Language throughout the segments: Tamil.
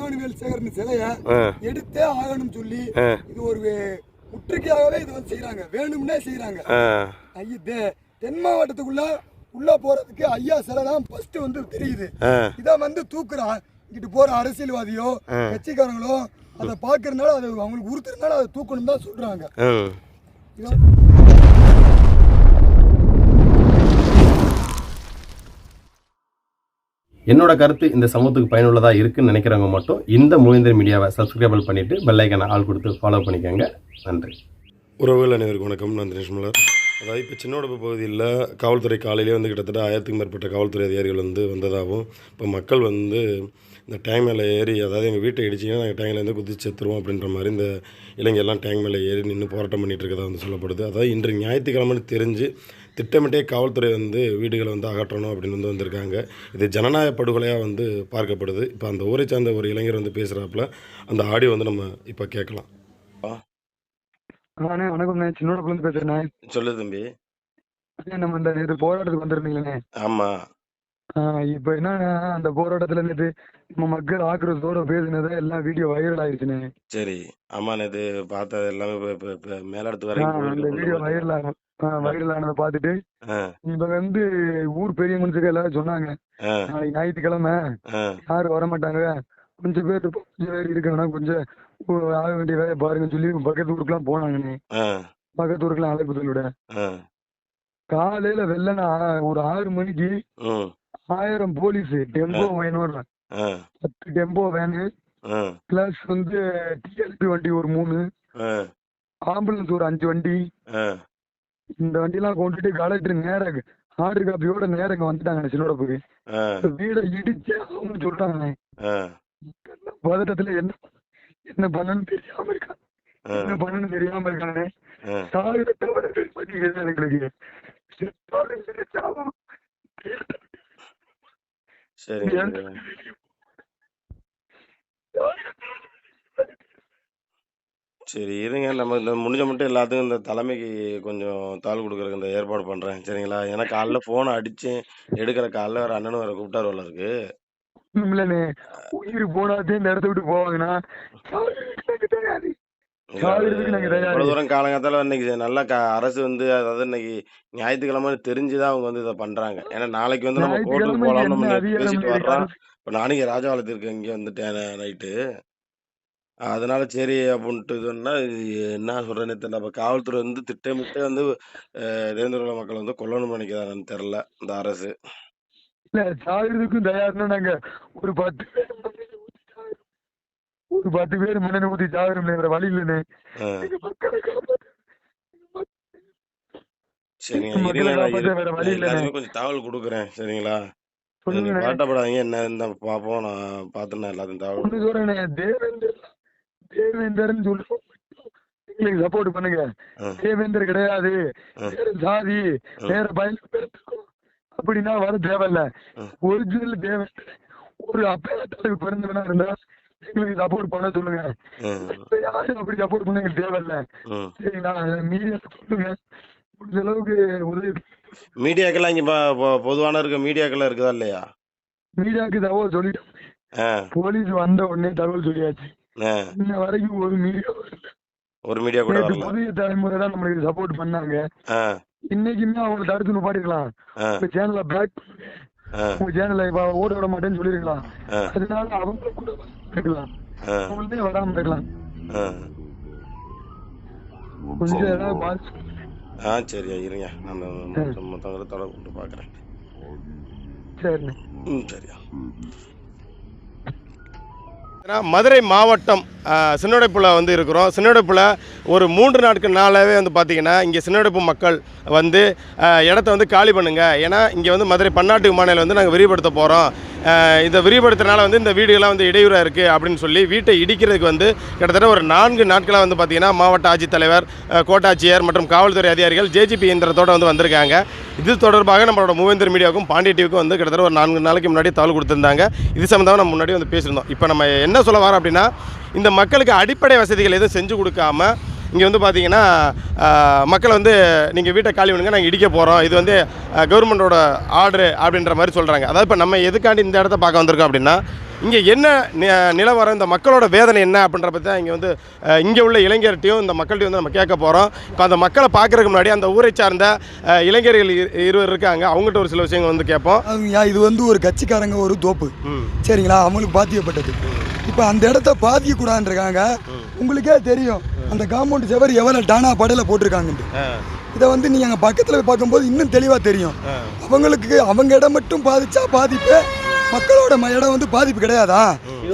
இமானுவேல் சேகர்னு சிலைய எடுத்தே ஆகணும்னு சொல்லி இது ஒரு முற்றுகையாகவே இது வந்து செய்யறாங்க வேணும்னே செய்யறாங்க ஐயா தென் மாவட்டத்துக்குள்ள உள்ள போறதுக்கு ஐயா சிலை தான் ஃபர்ஸ்ட் வந்து தெரியுது. இதை வந்து தூக்குற. இங்கிட்டு போற அரசியல்வாதியோ கட்சிக்காரங்களோ அதை பாக்குறதுனால அது அவங்களுக்கு உறுத்துறதுனால அதை தூக்கணும் தான் சொல்றாங்க ம் இதை- என்னோட கருத்து இந்த சமூகத்துக்கு பயனுள்ளதாக இருக்குன்னு நினைக்கிறவங்க மட்டும் இந்த மூவேந்தர் மீடியாவை சப்ஸ்கிரைபிள் பண்ணிவிட்டு பெல்லைக்கான ஆள் கொடுத்து ஃபாலோ பண்ணிக்கோங்க. நன்றி. உறவுகள் அனைவருக்கும் வணக்கம். நான் தினேஷ் மலர் அதாவது இப்போ சின்னோடப்பு பகுதியில் காவல்துறை காலையிலே வந்து கிட்டத்தட்ட ஆயிரத்துக்கும் மேற்பட்ட காவல்துறை அதிகாரிகள் வந்து வந்ததாகவும் இப்போ மக்கள் வந்து இந்த டேங்க் மேலே ஏறி அதாவது எங்கள் வீட்டை இடிச்சிங்கன்னா நாங்கள் டேங்க்லேருந்து குதிச்சு செத்துருவோம் அப்படின்ற மாதிரி இந்த இளைஞர்லாம் டேங்க் மேலே ஏறி நின்று போராட்டம் பண்ணிகிட்டு இருக்கதா வந்து சொல்லப்படுது. அதாவது இன்று ஞாயிற்றுக்கிழமைன்னு தெரிஞ்சு திட்டமிட்டே காவல்துறை வந்து வீடுகளை வந்து அகற்றணும் அப்படின்னு வந்து வந்திருக்காங்க. இது ஜனநாயக படுகொலையாக வந்து பார்க்கப்படுது. இப்போ அந்த ஊரை சார்ந்த ஒரு இளைஞர் வந்து பேசுகிறாப்புல அந்த ஆடியோ வந்து நம்ம இப்போ கேட்கலாம். அண்ணே வணக்கம்ண்ணே. சின்னோட குழந்தை பேசுறேண்ணே. சொல்லு தம்பி. அண்ணே, நம்ம இந்த இது போராட்டத்துக்கு வந்திருந்தீங்களே. ஆமாம் இப்போ என்னன்னா அந்த போராட்டத்துல இருந்துட்டு நம்ம மக்கள் ஆக்ரோஷத்தோட பேசுனது எல்லாம் வீடியோ வைரல் ஆயிருச்சுண்ணே சரி. ஆமா இது பார்த்தது எல்லாமே மேலிடத்து வரைக்கும் அந்த வீடியோ வைரல் ஆன வைரல் ஆனதை பார்த்துட்டு ஆ. இப்ப வந்து ஊர் பெரிய மனுஷங்க எல்லாரும் சொன்னாங்க. நாளைக்கு ஞாயிற்றுக்கிழமை யாரும் வர மாட்டாங்க கொஞ்சம் பேர் கொஞ்சம் பேர் இருக்காங்கன்னா கொஞ்சம் ஆக வேண்டிய வேலையை பாருங்கன்னு சொல்லி பக்கத்து ஊருக்குலாம் போனாங்கண்ணே ஆ. பக்கத்து ஊருக்குலாம் அழைப்பு சொல்லிவிட காலையில வெள்ளன ஒரு ஆறு மணிக்கு ஆயிரம் போலீஸ் டெம்போ ஆ. பத்து டெம்போ வேனு பிளஸ் வந்து டிஎல்பி வண்டி ஒரு மூணு ஆம்புலன்ஸ் ஒரு அஞ்சு வண்டி இந்த வண்டிலாம் கொண்டுட்டு கலெக்டர் நேர ஆர்டர் காப்பியோட நேரம் இங்க வந்துட்டாங்க சின்னோடப்புக்கு ஆ. வீடை இடிச்சு ஆகும்னு ஆ. பதட்டத்துல என்ன என்ன பண்ணணும்னு தெரியாம இருக்காங்க ஆ. என்ன பண்ணணும்னு தெரியாம இருக்காங்க ஆ. சாகுற தவிர எங்களுக்கு? சரி, சரி இருங்க. நம்ம இந்த முடிஞ்ச மட்டும் எல்லாத்துக்கும் இந்த தலைமைக்கு கொஞ்சம் தாள் கொடுக்குறதுக்கு இந்த ஏற்பாடு பண்ணுறேன் சரிங்களா? ஏன்னா காலைல ஃபோனை அடித்தேன் எடுக்கிற காலைல வேறு அண்ணனும் வேறு கூப்பிட்டாரு போல இருக்கு. இல்லண்ணே உயிர் போனாதே இந்த இடத்த விட்டு போவாங்கன்னா நாங்க தயாரு. தூரம் காலங்காத்தால இன்னைக்கு நல்லா க அரசு வந்து அதாவது இன்னைக்கு ஞாயிற்றுக்கிழமைன்னு தெரிஞ்சுதான் அவங்க வந்து இதை பண்றாங்க. ஏன்னா நாளைக்கு வந்து நம்ம கோர்ட்டுக்கு ஞாயிற்றுக்கிழமை போகலாம்னு என்ன நம்ம அதிகாரம் பேசிட்டு இருக்கு வர்றோம். இப்போ நானும் இங்கே ராஜபாளையத்திற்கு இங்கே வந்துட்டேன் நைட்டு. அதனால சரி அப்படின்ட்டு சொன்னா என்ன சொல்றேன்னு தெரியல அப்போ காவல்துறை வந்து திட்டமிட்டு வந்து அஹ், தேர்ந்தெடுக்கப்பட்ட மக்கள் வந்து கொல்லணும்னு நினைக்கிறாங்கன்னு தெரில இந்த அரசு. இல்ல சாகுறதுக்கும் தயார்னா நாங்க ஒரு பத்து பேர் மண்ணில் ஊத்தி சாகுறோம். ஒரு பத்து பேர் மண்ணெண்ணெய் ஊத்தி சாகுறோம் வேற வழி இல்லைண்ணே. அஹ், எங்க மக்களை காப்பாத்து சரிங்க மக்களை இருங்க நான் காப்பாத்த இரு- வேற நான் வழி இல்லைண்ணே. எல்லாருமே கொஞ்சம் தகவல் கொடுக்குறேன் சரிங்களா? நீங்க சொல்லுங்கண்ணே. பதட்டப்படாதீங்க என்ன இந்த பார்ப்போம் நான் பார்த்து நான் எல்லாத்தையும் தகவல். ஒண்ணு சொல்றேண்ணே தேவேந்தர் தேவேந்தர்னு சொல்றோம் எங்களுக்கு சப்போர்ட் பண்ணுங்க. தேவேந்தர் கிடையாது. வேற ஜாதி வேற பயன் அப்படின்னா வர தேவையில்ல. ஒரிஜினல் தேவேந்தர் ஒரு அப்பா தலைவர் பிறந்தவனா இருந்தா எங்களுக்கு சப்போர்ட் பண்ண சொல்லுங்க. யாரும் அப்படி சப்போர்ட் பண்ண எங்களுக்கு தேவையில்ல. சரிங்களா மீடியா சொல்லுங்க. முடிஞ்ச அளவுக்கு உதவி. மீடியாக்கெல்லாம் இங்க பொதுவான இருக்க மீடியாக்கெல்லாம் இருக்குதா இல்லையா? மீடியாவுக்கு தகவல் சொல்லிட்டோம். போலீஸ் வந்த உடனே தகவல் சொல்லியாச்சு. இன்ன வரைக்கும் ஒரு மீடியா வரல ஒரு மீடியா கூட வரல. புதிய தலைமுறை தான் நம்மளுக்கு சப்போர்ட் பண்ணாங்க. ஆ, இன்னைக்குமே அவங்க தடுத்து நிப்பாட்டிருக்கலாம் ஆ, உங்க சேனலை பேக் ஆ, உங்க சேனலை ஓட விட மாட்டேன்னு சொல்லிருக்கலாம். ஆ, அதனால அவங்க கூட இருக்கலாம். ஆ, அவங்களே வராம இருக்கலாம். ஆ. கொஞ்சம் ஏதாவது பார்த்து ஆ சரியா இருங்க. நான் மொத்த- மொத்தவங்களை தொடர்பு கொண்டு பார்க்குறேன். சரிண்ணே. ம் சரியா. மதுரை மாவட்டம் சின்னடைப்பில் வந்து இருக்கிறோம். சின்னடைப்பில் ஒரு மூன்று நாட்கள் நாளாகவே வந்து பார்த்திங்கன்னா இங்கே சின்னடைப்பு மக்கள் வந்து இடத்த வந்து காலி பண்ணுங்கள் ஏன்னா இங்கே வந்து மதுரை பன்னாட்டு விமானியில் வந்து நாங்கள் விரிவுபடுத்த போகிறோம் இதை விரிவுபடுத்துறதுனால வந்து இந்த வீடுகள்லாம் வந்து இடையூறாக இருக்குது அப்படின்னு சொல்லி வீட்டை இடிக்கிறதுக்கு வந்து கிட்டத்தட்ட ஒரு நான்கு நாட்களாக வந்து பார்த்திங்கன்னா மாவட்ட ஆட்சித்தலைவர் கோட்டாட்சியர் மற்றும் காவல்துறை அதிகாரிகள் ஜேஜிபி இயந்திரத்தோடு வந்து வந்திருக்காங்க. இது தொடர்பாக நம்மளோட மூவேந்தர் மீடியாவுக்கும் பாண்டிய டிவிக்கும் வந்து கிட்டத்தட்ட ஒரு நான்கு நாளைக்கு முன்னாடி தகவல் கொடுத்துருந்தாங்க. இது சம்மந்தமாக நம்ம முன்னாடி வந்து பேசியிருந்தோம். இப்போ நம்ம என்ன சொல்ல வரோம் அப்படின்னா இந்த மக்களுக்கு அடிப்படை வசதிகள் எதுவும் செஞ்சு கொடுக்காம இங்கே வந்து பார்த்தீங்கன்னா மக்கள் வந்து நீங்கள் வீட்டை காலி பண்ணுங்க நாங்கள் இடிக்க போகிறோம் இது வந்து கவர்மெண்ட்டோட ஆர்டரு அப்படின்ற மாதிரி சொல்கிறாங்க அதாவது இப்போ நம்ம எதுக்காண்டி இந்த இடத்த பார்க்க வந்திருக்கோம் அப்படின்னா இங்கே என்ன நிலவரம் இந்த மக்களோட வேதனை என்ன அப்படின்ற பற்றி தான் இங்கே வந்து இங்கே உள்ள இளைஞர்கிட்டையும் இந்த மக்கள்கிட்டையும் வந்து நம்ம கேட்க போகிறோம் இப்போ அந்த மக்களை பார்க்கறதுக்கு முன்னாடி அந்த ஊரை சார்ந்த இளைஞர்கள் இரு- இருவர் இருக்காங்க. அவங்ககிட்ட ஒரு சில விஷயங்கள் வந்து கேட்போம். இது வந்து ஒரு கட்சிக்காரங்க ஒரு தோப்பு. சரிங்களா? அவங்களுக்கு பாதிக்கப்பட்டது இப்போ அந்த இடத்த பாதிக்கக்கூடாதுன்றாங்க உங்களுக்கே தெரியும். அந்த காம்பவுண்ட் செவர் எவ்வளோ டானா படையில போட்டிருக்காங்கன்ட்டு. இதை வந்து நீங்கள் அங்கே பக்கத்தில் பார்க்கும்போது இன்னும் தெளிவாக தெரியும். அவங்களுக்கு அவங்க இடம் மட்டும் பாதிச்சா பாதிப்பு மக்களோட இடம் வந்து பாதிப்பு கிடையாதா?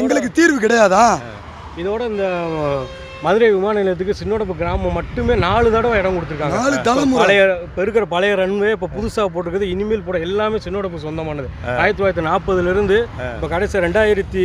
எங்களுக்கு தீர்வு கிடையாதா? இதோட இந்த மதுரை விமான நிலையத்துக்கு சின்னோடப்பு கிராமம் மட்டுமே நாலு தடவை இடம் கொடுத்துருக்காங்க. நாலு தலைமுறை. பழைய இப்போ இருக்கிற பழைய ரன்வே இப்போ புதுசாக போட்டிருக்குது. இனிமேல் போட எல்லாமே சின்னோடப்பு சொந்தமானது. ஆயிரத்தி தொள்ளாயிரத்தி நாற்பதுலேருந்து இப்போ கடைசி ரெண்டாயிரத்தி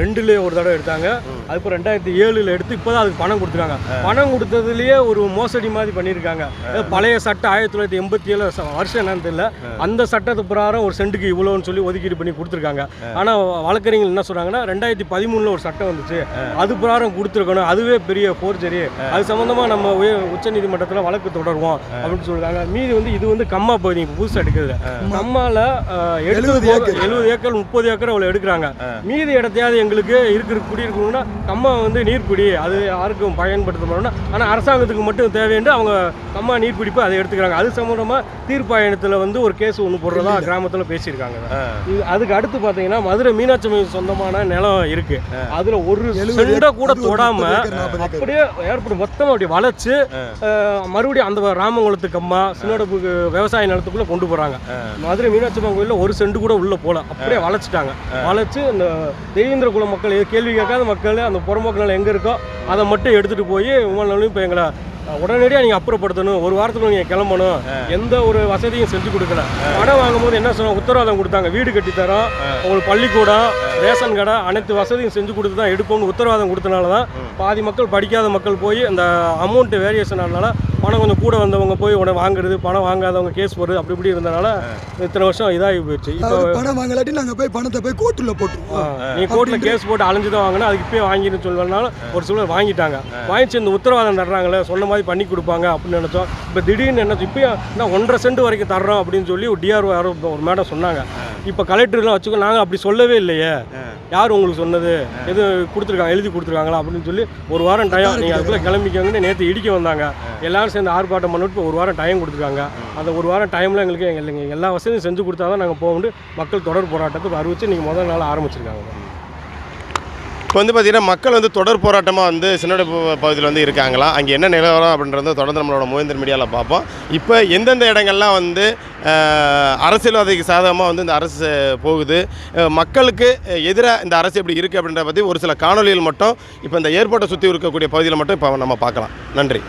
ரெண்டுல ஒரு தடவை எடுத்தாங்க. அதுக்கப்புறம் ரெண்டாயிரத்தி ஏழுல எடுத்து இப்போ தான் அதுக்கு பணம் கொடுத்துருக்காங்க. பணம் கொடுத்ததுலேயே ஒரு மோசடி மாதிரி பண்ணியிருக்காங்க. பழைய சட்டம் ஆயிரத்தி தொள்ளாயிரத்தி எண்பத்தி ஏழு வருஷம் என்னன்னு தெரியல. அந்த சட்டத்து பிரகாரம் ஒரு சென்ட்டுக்கு இவ்வளோன்னு சொல்லி ஒதுக்கீடு பண்ணி கொடுத்துருக்காங்க. ஆனால் வழக்கறிஞர்கள் என்ன சொல்கிறாங்கன்னா ரெண்டாயிரத்தி பதிமூணில் ஒரு சட்டம் வந்துச்சு. அது பிரகாரம் கொடுத்துருக்கணும். அதுவே பெரிய போர்ஜரி அது சம்மந்தமாக நம்ம உய- உச்சநீதிமன்றத்தில் வழக்கு தொடருவோம் அப்படின்னு சொல்றாங்க. மீதி வந்து இது வந்து கம்மா பகுதி இப்போ புதுசாக எடுக்கிறது. கம்மால எழுபது 70 ஏக்கர். எழுபது ஏக்கர் முப்பது ஏக்கர் அவ்வளோ எடுக்கிறாங்க. மீதி இடத்தையாவது எங்களுக்கு இருக்கிற குடியிருக்கணும்னா கம்மா வந்து நீர்க்குடி அது யாருக்கும் பயன்படுத்த மாட்டோம்னா ஆனால் அரசாங்கத்துக்கு மட்டும் தேவைன்னு அவங்க கம்மா நீர்பிடிப்பு அதை எடுத்துக்கிறாங்க. அது சம்மந்தமாக தீர்ப்பாயணத்தில் வந்து ஒரு கேஸ் ஒன்று போடுறதா கிராமத்தில் பேசியிருக்காங்க. அதுக்கு அடுத்து பார்த்தீங்கன்னா மதுரை மீனாட்சி சொந்தமான நிலம் இருக்கு. அதுல ஒரு 70 செண்டை கூட அது ஒரு தொடாம 30 ஏக்கர், 40 ஏக்கர். அப்படியே ஏற்படும் மொத்தமா அப்படி வளைச்சு மறுபடியும் அந்த ராமங்குளத்துக்கு அம்மா சின்னோடப்புக்கு விவசாய நிலத்துக்குள்ள கொண்டு போறாங்க. மதுரை மீனாட்சி அம்மன் கோயில்ல ஒரு செண்டு கூட உள்ள போல. அப்படியே வளைச்சிட்டாங்க வளைச்சு இந்த தேவேந்திர குல மக்கள் கேள்வி கேட்காத மக்கள் அந்த புறம்போக்கு நிலம் எங்க இருக்கோ அதை மட்டும் எடுத்துட்டு போய் விமான நிலையம் இப்போ எங்களை உடனடியாக நீங்கள் அப்புறப்படுத்தணும். ஒரு வாரத்துக்குள்ள நீங்கள் கிளம்பணும். எந்த ஒரு வசதியும் செஞ்சு கொடுக்கல. பணம் வாங்கும்போது என்ன சொன்னாங்க உத்தரவாதம் கொடுத்தாங்க. வீடு கட்டி தரோம். உங்களுக்கு பள்ளிக்கூடம் ரேஷன் கடை அனைத்து வசதியும் செஞ்சு கொடுத்து தான் எடுப்போம்னு உத்தரவாதம் கொடுத்தனால தான் பாதி மக்கள் படிக்காத மக்கள் போய் அந்த அமௌண்ட் வேரியேஷன் ஆனனால பணம் கொஞ்சம் கூட வந்தவங்க போய் உடனே வாங்குறது பணம் வாங்காதவங்க கேஸ் போடுறது அப்படி இப்படி இருந்தனால இத்தனை வருஷம் இதாகி போயிடுச்சு. இப்போ பணம் வாங்கலாட்டி நாங்கள் போய் பணத்தை போய் கோர்ட்டில் போட்டுருவோம். நீ கோர்ட்ல கேஸ் போட்டு அலைஞ்சு தான் வாங்கினா அதுக்கு இப்பயே வாங்கின்னு சொல்லுறதுனால ஒரு சிலர் வாங்கிட்டாங்க. வாங்கிச்சு இந்த உத்தரவாதம் தர்றாங்களே சொன்ன மாதிரி பண்ணி கொடுப்பாங்க அப்படின்னு நினைச்சோம். இப்போ திடீர்னு என்ன இப்பயும் நான் ஒன்றரை சென்ட் வரைக்கும் தர்றோம் அப்படின்னு சொல்லி ஒரு டிஆர்ஓ யாரோ ஒரு மேடம் சொன்னாங்க. இப்போ கலெக்டர்லாம் வச்சுக்கோ நாங்கள் அப்படி சொல்லவே இல்லையே. யார் உங்களுக்கு சொன்னது? எது கொடுத்துருக்காங்க எழுதி கொடுத்துருக்காங்களா அப்படின்னு சொல்லி ஒரு வாரம் டைம் நீங்கள் அதுக்குள்ளே கிளம்பிக்கோங்கன்னு நேற்று இடிக்க வந்தாங்க. எல்லாரும் சேர்ந்து ஆர்ப்பாட்டம் பண்ணிட்டு இப்போ ஒரு வாரம் டைம் கொடுத்துருக்காங்க. அந்த ஒரு வாரம் டைமில் எங்களுக்கு எங்களுக்கு எல்லா வசதியும் செஞ்சு கொடுத்தா தான் நாங்கள் போகணுண்டு மக்கள் தொடர் போராட்டத்தை அறிவித்து நீங்கள் முதல் நாள் ஆரம்பிச்சிருக்காங்க. இப்போ வந்து பார்த்தீங்கன்னா மக்கள் வந்து தொடர் போராட்டமாக வந்து சின்னடப்பு பகுதியில் வந்து இருக்காங்களா? அங்கே என்ன நிலவரம் அப்படின்றத தொடர்ந்து நம்மளோட மூவேந்தர் மீடியாவில் பார்ப்போம். இப்போ எந்தெந்த இடங்கள்லாம் வந்து அரசியல்வாதிக்கு சாதகமாக வந்து இந்த அரசு போகுது? மக்களுக்கு எதிராக இந்த அரசு எப்படி இருக்குது அப்படின்றத பற்றி ஒரு சில காணொலிகள் மட்டும் இப்போ இந்த ஏர்போர்ட்டை சுற்றி இருக்கக்கூடிய பகுதியில் மட்டும் இப்போ நம்ம பார்க்கலாம். நன்றி.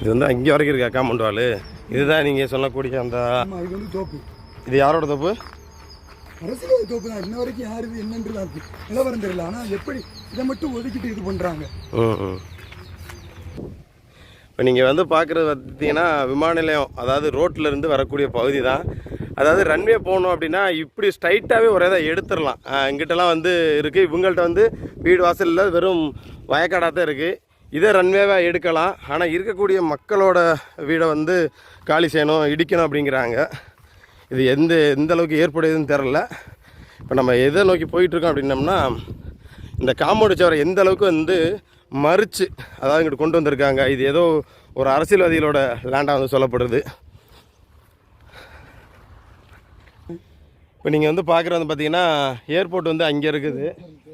இது வந்து அங்கே வரைக்கும் இருக்கா காம்பவுண்ட் வால் இதுதான் நீங்கள் சொல்லக்கூடிய அந்த இது வந்து தோப்பு. இது யாரோட தப்பு? அரசியல்வாதி தோப்பு தான். இன்ன வரைக்கும் யாரு இது என்னன்றது நிலவரம் தெரியல. ஆனால் எப்படி இதை மட்டும் ஒதுக்கிட்டு இது பண்ணுறாங்க இப்போ நீங்கள் வந்து பார்க்குறது பார்த்தீங்கன்னா விமான நிலையம் அதாவது ரோட்டில் இருந்து வரக்கூடிய பகுதி தான். அதாவது ரன்வே போகணும் அப்படின்னா இப்படி ஸ்ட்ரைட்டாகவே ஒரே இதை எடுத்துடலாம். இங்கிட்டலாம் வந்து இருக்குது இவங்கள்ட்ட வந்து வீடு வாசல் இல்லை வெறும் வயக்காடாக தான் இருக்குது இதே ரன்வேவாக எடுக்கலாம். ஆனால் இருக்கக்கூடிய மக்களோட வீடை வந்து காலி செய்யணும் இடிக்கணும் அப்படிங்கிறாங்க. இது எந்த எந்த அளவுக்கு ஏற்படுதுன்னு தெரில இப்போ நம்ம எதை நோக்கி போயிட்டுருக்கோம் அப்படின்னம்னா இந்த காம்பவுண்டு சவரை எந்த அளவுக்கு வந்து மறுச்சு அதாவது இங்கிட்டு கொண்டு வந்திருக்காங்க. இது ஏதோ ஒரு அரசியல்வாதிகளோட லேண்டாக வந்து சொல்லப்படுது. இப்போ நீங்கள் வந்து பார்க்குறது வந்து பார்த்தீங்கன்னா ஏர்போர்ட் வந்து அங்கே இருக்குது.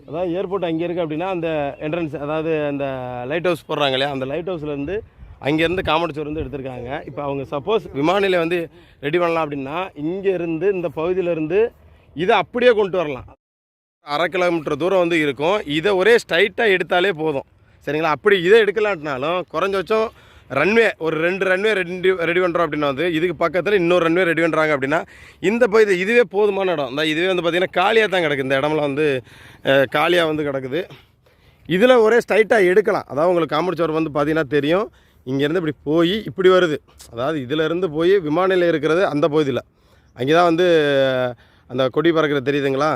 அதாவது ஏர்போர்ட் அங்கே இருக்குது அப்படின்னா அந்த என்ட்ரன்ஸ் அதாவது அந்த லைட் ஹவுஸ் போடுறாங்க இல்லையா? அந்த லைட் ஹவுஸ்லேருந்து அங்கேருந்து காமெடி வந்து எடுத்திருக்காங்க. இப்போ அவங்க சப்போஸ் விமான நிலையம் வந்து ரெடி பண்ணலாம் அப்படின்னா இங்கேருந்து இந்த பகுதியிலேருந்து இதை அப்படியே கொண்டு வரலாம். அரை கிலோமீட்டர் தூரம் வந்து இருக்கும். இதை ஒரே ஸ்ட்ரைட்டாக எடுத்தாலே போதும். சரிங்களா? அப்படி இதை எடுக்கலாட்டினாலும் குறைஞ்சபட்சம் ரன்வே ஒரு ரெண்டு ரன்வே ரெடி ரெடி பண்ணுறோம் அப்படின்னா வந்து இதுக்கு பக்கத்தில் இன்னொரு ரன்வே ரெடி பண்ணுறாங்க அப்படின்னா இந்த பகுதி இதுவே போதுமான இடம். இந்த இதுவே வந்து பார்த்திங்கன்னா காலியாக தான் கிடக்கு. இந்த இடம்லாம் வந்து காலியாக வந்து கிடக்குது. இதில் ஒரே ஸ்ட்ரைட்டாக எடுக்கலாம். அதாவது உங்களுக்கு காமெடி சோறு வந்து பார்த்திங்கன்னா தெரியும். இங்கேருந்து இப்படி போய் இப்படி வருது. அதாவது இதிலேருந்து போய் விமான நிலையம் இருக்கிறது அந்த பகுதியில். அங்கே தான் வந்து அந்த கொடி பறக்கிறது தெரியுதுங்களா?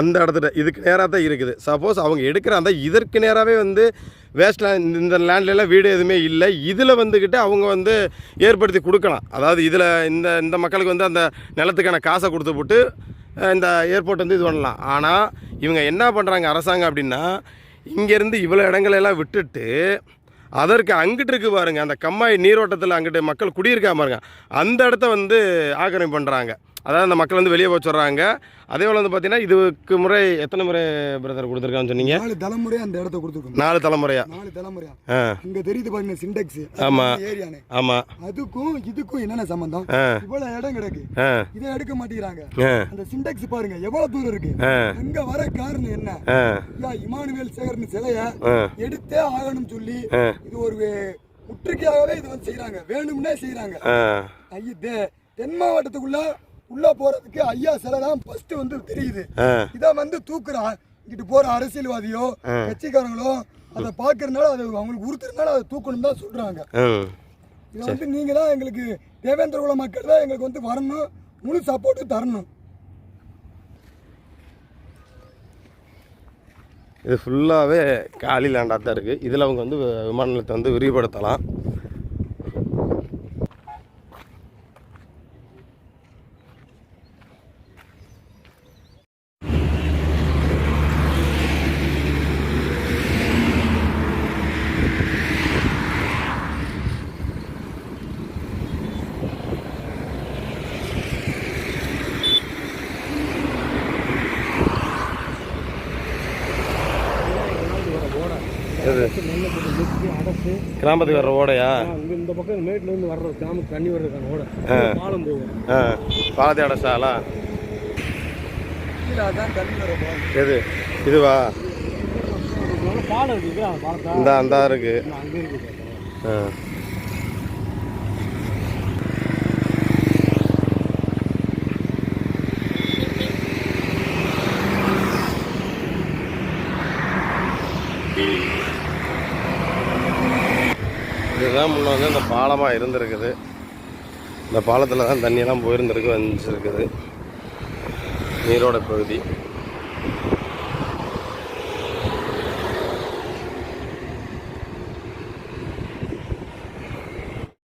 அந்த இடத்துல இதுக்கு நேராக தான் இருக்குது. சப்போஸ் அவங்க எடுக்கிற அந்த இதற்கு நேராகவே வந்து வேஸ்ட் லேண்ட் இந்த லேண்ட்லலாம் வீடு எதுவுமே இல்லை. இதில் வந்துக்கிட்டு அவங்க வந்து ஏற்படுத்தி கொடுக்கலாம். அதாவது இதில் இந்த இந்த மக்களுக்கு வந்து அந்த நிலத்துக்கான காசை கொடுத்து போட்டு இந்த ஏர்போர்ட் வந்து இது பண்ணலாம். ஆனால் இவங்க என்ன பண்ணுறாங்க அரசாங்கம் அப்படின்னா இங்கேருந்து இவ்வளோ இடங்களெல்லாம் விட்டுட்டு அதற்கு அங்கிட்டு இருக்கு பாருங்க அந்த கம்மாய் நீரோட்டத்தில் அங்கிட்டு மக்கள் குடியிருக்கா பாருங்க அந்த இடத்த வந்து ஆக்கிரமிப்பு பண்ணுறாங்க அதாவது அந்த மக்கள் வந்து வெளியே சொல்கிறாங்க அதே போல் வந்து பார்த்தீங்கன்னா இதுக்கு முறை எத்தனை முறை பிரதர் கொடுத்துருக்கான்னு சொன்னீங்க? நாலு தலைமுறையா அந்த இடத்த கொடுத்துருக்கோம். நாலு தலைமுறையா? நாலு தலைமுறையா. ஆ. அங்க தெரியுது பாருங்க சிண்டெக்ஸ் ஆமா. ஏரியானு. ஆமாம் அதுக்கும் இதுக்கும் என்னென்ன சம்பந்தம்? இவ்வளவு இடம் கிடக்கு. இதை எடுக்க மாட்டேங்கிறாங்க. அந்த சிண்டெக்ஸ் பாருங்க எவ்வளவு தூரம் இருக்கு? ஆ. அங்க வர காரணம் என்ன? இமானுவேல் சேகர்னு சிலைய எடுத்தே ஆகணும்னு சொல்லி. இது ஒரு முற்றுகையாகவே இது வந்து செய்யறாங்க வேணும்னே செய்யறாங்க தென் மாவட்டத்துக்குள்ள உள்ள போறதுக்கு ஐயா சிலை தான் ஃபர்ஸ்ட் வந்து தெரியுது. இதை வந்து தூக்குற. இங்கிட்டு போற அரசியல்வாதியோ கட்சிக்காரங்களோ அதை பாக்குறதுனால அது அவங்களுக்கு உறுத்துறதுனால அதை தூக்கணும் தான் சொல்றாங்க. இதை வந்து நீங்க தான் எங்களுக்கு தேவேந்திர குல மக்கள் தான் எங்களுக்கு வந்து வரணும். முழு சப்போர்ட்டும் தரணும். இது ஃபுல்லாகவே காலி லேண்டாக தான் இருக்குது இதில் அவங்க வந்து விமான நிலையத்தை வந்து விரிவுபடுத்தலாம் இது அடைச்சு கிராமத்துக்கு வர்ற ஓடையா? இந்த பக்கம் மேட்ல இருந்து வர்ற கிராமத்து தண்ணி வர்றதுக்கான ஓட. பாலம் போகும். ஆ. பாலத்தை அடைச்சாலா. எது? இதுவா? பாலம் இந்த அந்த இருக்கு. அங்க இருக்கு ஆ இதுதான் முன்ன வந்து இந்த பாலமாக இருந்திருக்குது. இந்த பாலத்தில் தான் தண்ணியெல்லாம் போயிருந்திருக்கு வந்துருக்குது நீரோட பகுதி.